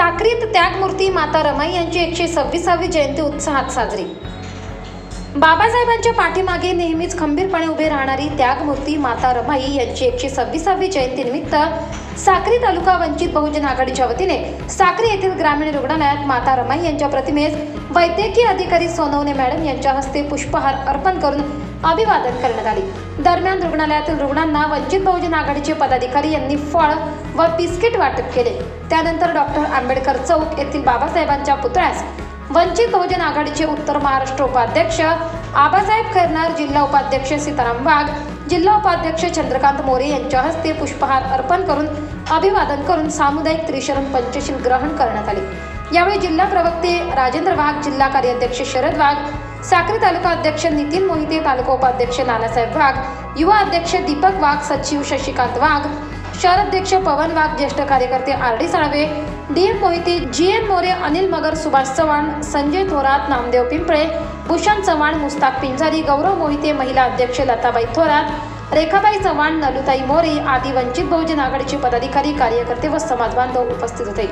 साक्रीत त्यागमूर्ती माता रमाई यांची एकशे सव्वीसावी जयंती उत्साहात साजरी. बाबासाहेबांच्या पाठीमागे नेहमीच खंबीरपणे उभे राहणारी त्यागमूर्ती माता रमाई यांची एकशे सव्वीसावी जयंतीनिमित्त साक्री तालुका वंचित बहुजन आघाडीच्या वतीने साक्री येथील ग्रामीण रुग्णालयात माता रमाई यांच्या प्रतिमेस वैद्यकीय अधिकारी सोनवणे मॅडम यांच्या हस्ते पुष्पहार अर्पण करून अभिवादन करण्यात आले. दरम्यान रुग्णालयातील रुग्णांना वंचित बहुजन आघाडीचे पदाधिकारी यांनी फळ व बिस्किट वाटप केले. त्यानंतर डॉक्टर आंबेडकर चौक येथील बाबासाहेबांच्या पुतळ्यास वंचित बहुजन आघाडीचे उत्तर महाराष्ट्र उपाध्यक्ष आबासाहेब खैरनार जिल्हा उपाध्यक्ष सीताराम वाघ जिल्हा उपाध्यक्ष चंद्रकांत मोरे यांच्या हस्ते पुष्पहार अर्पण करून अभिवादन करून सामुदायिक त्रिशरण पंचशील ग्रहण करण्यात आले. यावेळी जिल्हा प्रवक्ते राजेंद्र वाघ जिल्हा कार्याध्यक्ष शरद वाघ साक्री तालुका अध्यक्ष नितीन मोहिते तालुका उपाध्यक्ष नानासाहेब वाघ युवा अध्यक्ष दीपक वाघ सचिव शशिकांत वाघ शहराध्यक्ष पवन वाघ ज्येष्ठ कार्यकर्ते R D Salve D M Mohite G N More Anil Magar Subhash Chavan Sanjay Thorat Namdev Pimple Bhushan Chavan Mushtaq Pinjari Gaurav Mohite महिला अध्यक्ष लताबाई थोरात रेखाबाई चव्हाण नलुताई मोरे आदी वंचित बहुजन आघाडीचे पदाधिकारी कार्यकर्ते व समाजबांधव उपस्थित होते.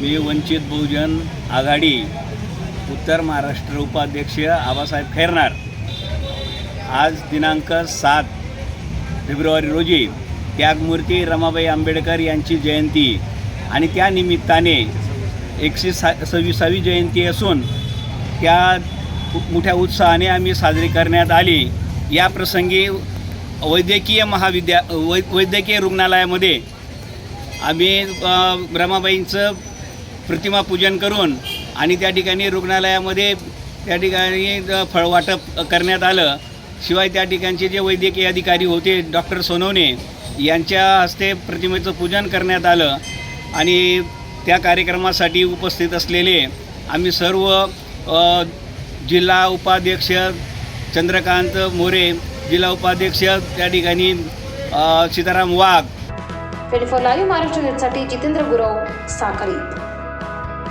मी वंचित बहुजन आघाडी उत्तर महाराष्ट्र उपाध्यक्ष आबासाहेब खैरनार. आज दिनांक सात फेब्रुवारी रोजी त्यागमूर्ती रमाबाई आंबेडकर यांची जयंती. आणि त्या निमित्ताने एकशे सा सव्वीसावी जयंती असून त्या मोठ्या उत्साहाने आम्ही साजरी करण्यात आली. या प्रसंगी वैद्यकीय महाविद्या वै वैद्यकीय रुग्णालयामध्ये आम्ही रमाबाईंचं प्रतिमा पूजन करून आणि त्या ठिकाणी रुग्णालयामध्ये त्या ठिकाणी फळवाटप करण्यात आलं. शिवाय त्या ठिकाणचे जे वैद्यकीय अधिकारी होते डॉक्टर सोनवणे यांच्या हस्ते प्रतिमेचं पूजन करण्यात आलं आणि त्या कार्यक्रमासाठी उपस्थित असलेले आम्ही सर्व जिल्हा उपाध्यक्ष चंद्रकांत मोरे जिल्हा उपाध्यक्ष त्या ठिकाणी Sitaram Wagh. Twenty four live Maharashtra न्यूजसाठी जितेंद्र गुरव साखरी